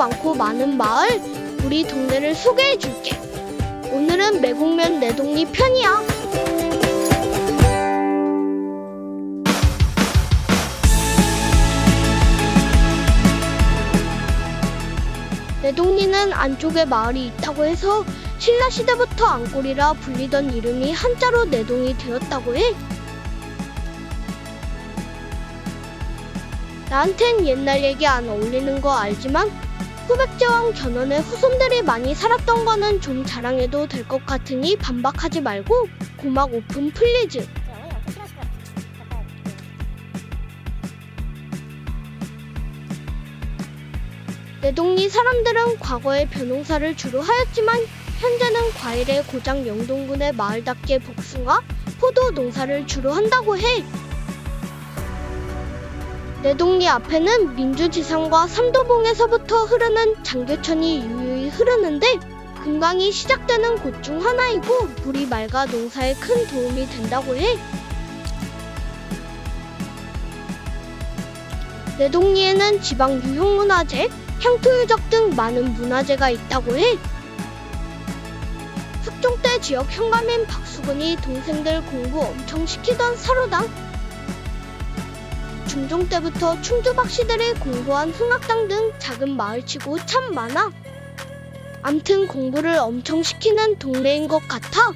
많고 많은 마을, 우리 동네를 소개해 줄게. 오늘은 매곡면 내동리 편이야. 내동리는 안쪽에 마을이 있다고 해서 신라 시대부터 안골이라 불리던 이름이 한자로 내동이 되었다고 해. 나한텐 옛날 얘기 안 어울리는 거 알지만 후백제왕 견훤의 후손들이 많이 살았던 거는 좀 자랑해도 될 것 같으니 반박하지 말고 고막 오픈 플리즈. 내동리 사람들은 과거에 벼농사를 주로 하였지만 현재는 과일의 고장 영동군의 마을답게 복숭아, 포도 농사를 주로 한다고 해. 내동리 앞에는 민주지상과 삼도봉에서부터 흐르는 장교천이 유유히 흐르는데 금강이 시작되는 곳 중 하나이고 물이 맑아 농사에 큰 도움이 된다고 해. 내동리에는 지방 유형문화재, 향토유적 등 많은 문화재가 있다고 해. 숙종 때 지역 현감인 박수근이 동생들 공부 엄청 시키던 사로당. 중종 때부터 충주박씨들이 공부한 흥학당 등 작은 마을치고 참 많아. 암튼 공부를 엄청 시키는 동네인 것 같아.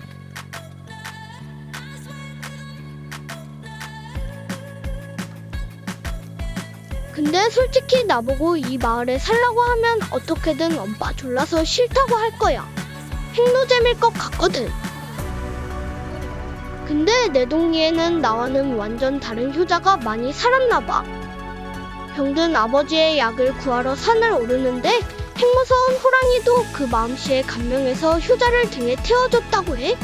근데 솔직히 나보고 이 마을에 살라고 하면 어떻게든 엄빠 졸라서 싫다고 할 거야. 핵노잼일 것 같거든. 근데 내 동리에는 나와는 완전 다른 효자가 많이 살았나 봐. 병든 아버지의 약을 구하러 산을 오르는데 핵무서운 호랑이도 그 마음씨에 감명해서 효자를 등에 태워줬다고 해.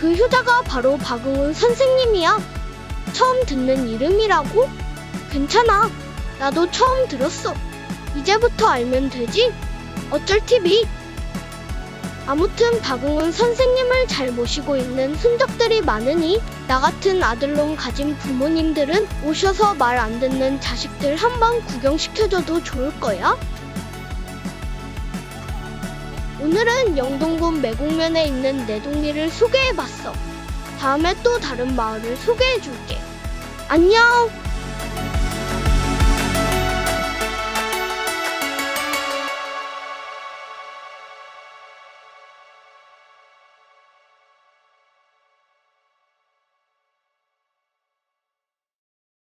그 효자가 바로 박응훈 선생님이야. 처음 듣는 이름이라고? 괜찮아. 나도 처음 들었어. 이제부터 알면 되지? 어쩔 TV. 아무튼 박응훈 선생님을 잘 모시고 있는 흔적들이 많으니 나 같은 아들놈 가진 부모님들은 오셔서 말 안 듣는 자식들 한번 구경시켜줘도 좋을 거야. 오늘은 영동군 매곡면에 있는 내동리를 소개해봤어. 다음에 또 다른 마을을 소개해줄게. 안녕!